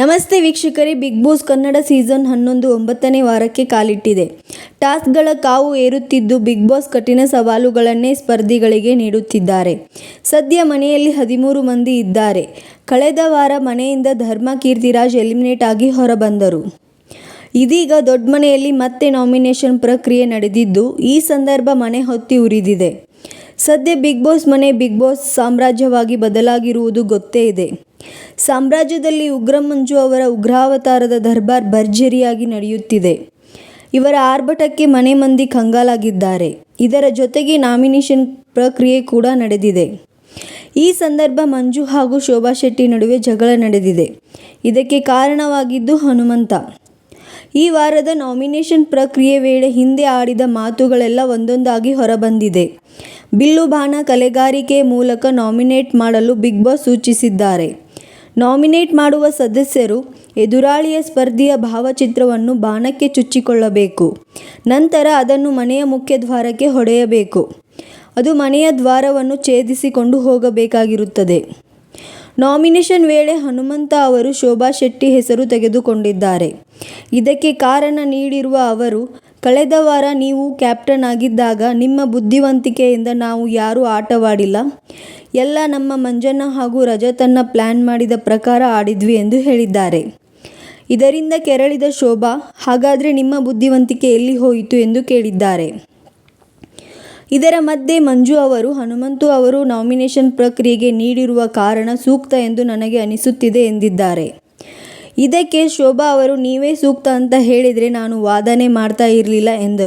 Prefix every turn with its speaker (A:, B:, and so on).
A: ನಮಸ್ತೆ ವೀಕ್ಷಕರೇ, big boss Kannada season ಹನ್ನೊಂದು ಒಂಬತ್ತನೇ ವಾರಕ್ಕೆ ಕಾಲಿಟ್ಟಿದೆ. ಟಾಸ್ಕ್ಗಳ ಕಾವು ಏರುತ್ತಿದ್ದು ಬಿಗ್ ಬಾಸ್ ಕಠಿಣ ಸವಾಲುಗಳನ್ನೇ ಸ್ಪರ್ಧಿಗಳಿಗೆ ನೀಡುತ್ತಿದ್ದಾರೆ. ಸದ್ಯ ಮನೆಯಲ್ಲಿ ಹದಿಮೂರು ಮಂದಿ ಇದ್ದಾರೆ. ಕಳೆದ ವಾರ ಮನೆಯಿಂದ ಧರ್ಮ ಕೀರ್ತಿರಾಜ್ ಎಲಿಮಿನೇಟ್ ಆಗಿ ಹೊರಬಂದರು. ಇದೀಗ ದೊಡ್ಡ ಮನೆಯಲ್ಲಿ ಮತ್ತೆ ನಾಮಿನೇಷನ್ ಪ್ರಕ್ರಿಯೆ ನಡೆದಿದ್ದು, ಈ ಸಂದರ್ಭ ಮನೆ ಹೊತ್ತಿ ಉರಿದಿದೆ. ಸದ್ಯ ಬಿಗ್ ಬಾಸ್ ಮನೆ ಬಿಗ್ ಬಾಸ್ ಸಾಮ್ರಾಜ್ಯವಾಗಿ ಬದಲಾಗಿರುವುದು ಗೊತ್ತೇ ಇದೆ. ಸಾಮ್ರಾಜ್ಯದಲ್ಲಿ ಉಗ್ರಮಂಜು ಅವರ ಉಗ್ರಾವತಾರದ ದರ್ಬಾರ್ ಭರ್ಜರಿಯಾಗಿ ನಡೆಯುತ್ತಿದೆ. ಇವರ ಆರ್ಭಟಕ್ಕೆ ಮನೆ ಮಂದಿ ಕಂಗಾಲಾಗಿದ್ದಾರೆ. ಇದರ ಜೊತೆಗೆ ನಾಮಿನೇಷನ್ ಪ್ರಕ್ರಿಯೆ ಕೂಡ ನಡೆದಿದೆ. ಈ ಸಂದರ್ಭ ಮಂಜು ಹಾಗೂ ಶೋಭಾ ಶೆಟ್ಟಿ ನಡುವೆ ಜಗಳ ನಡೆದಿದೆ. ಇದಕ್ಕೆ ಕಾರಣವಾಗಿದ್ದು ಹನುಮಂತ. ಈ ವಾರದ ನಾಮಿನೇಷನ್ ಪ್ರಕ್ರಿಯೆ ವೇಳೆ ಹಿಂದೆ ಆಡಿದ ಮಾತುಗಳೆಲ್ಲ ಒಂದೊಂದಾಗಿ ಹೊರಬಂದಿದೆ. ಬಿಲ್ಲು ಬಾಣ ಕಲೆಗಾರಿಕೆ ಮೂಲಕ ನಾಮಿನೇಟ್ ಮಾಡಲು ಬಿಗ್ ಬಾಸ್ ಸೂಚಿಸಿದ್ದಾರೆ. ನಾಮಿನೇಟ್ ಮಾಡುವ ಸದಸ್ಯರು ಎದುರಾಳಿಯ ಸ್ಪರ್ಧಿಯ ಭಾವಚಿತ್ರವನ್ನು ಬಾಣಕ್ಕೆ ಚುಚ್ಚಿಕೊಳ್ಳಬೇಕು. ನಂತರ ಅದನ್ನು ಮನೆಯ ಮುಖ್ಯ ದ್ವಾರಕ್ಕೆ ಹೊಡೆಯಬೇಕು. ಅದು ಮನೆಯ ದ್ವಾರವನ್ನು ಛೇದಿಸಿಕೊಂಡು ಹೋಗಬೇಕಾಗಿರುತ್ತದೆ. ನಾಮಿನೇಷನ್ ವೇಳೆ ಹನುಮಂತ ಅವರು ಶೋಭಾ ಶೆಟ್ಟಿ ಹೆಸರು ತೆಗೆದುಕೊಂಡಿದ್ದಾರೆ. ಇದಕ್ಕೆ ಕಾರಣ ನೀಡಿರುವ ಅವರು, ಕಳೆದ ವಾರ ನೀವು ಕ್ಯಾಪ್ಟನ್ ಆಗಿದ್ದಾಗ ನಿಮ್ಮ ಬುದ್ಧಿವಂತಿಕೆಯಿಂದ ನಾವು ಯಾರೂ ಆಟವಾಡಿಲ್ಲ. ಎಲ್ಲ ನಮ್ಮ ಮಂಜಣ್ಣ ಹಾಗೂ ರಜತನ್ನ ಪ್ಲ್ಯಾನ್ ಮಾಡಿದ ಪ್ರಕಾರ ಆಡಿದ್ವಿ ಎಂದು ಹೇಳಿದ್ದಾರೆ. ಇದರಿಂದ ಕೆರಳಿದ ಶೋಭಾ, ಹಾಗಾದರೆ ನಿಮ್ಮ ಬುದ್ಧಿವಂತಿಕೆ ಎಲ್ಲಿ ಹೋಯಿತು ಎಂದು ಕೇಳಿದ್ದಾರೆ. ಇದರ ಮಧ್ಯೆ ಮಂಜು ಅವರು, ಹನುಮಂತು ಅವರು ನಾಮಿನೇಷನ್ ಪ್ರಕ್ರಿಯೆಗೆ ನೀಡಿರುವ ಕಾರಣ ಸೂಕ್ತ ಎಂದು ನನಗೆ ಅನಿಸುತ್ತಿದೆ ಎಂದಿದ್ದಾರೆ. ಇದಕ್ಕೆ ಶೋಭಾ ಅವರು, ನೀವೇ ಸೂಕ್ತ ಅಂತ ಹೇಳಿದರೆ ನಾನು ವಾದನೆ ಮಾಡ್ತಾ ಇರಲಿಲ್ಲ ಎಂದರು.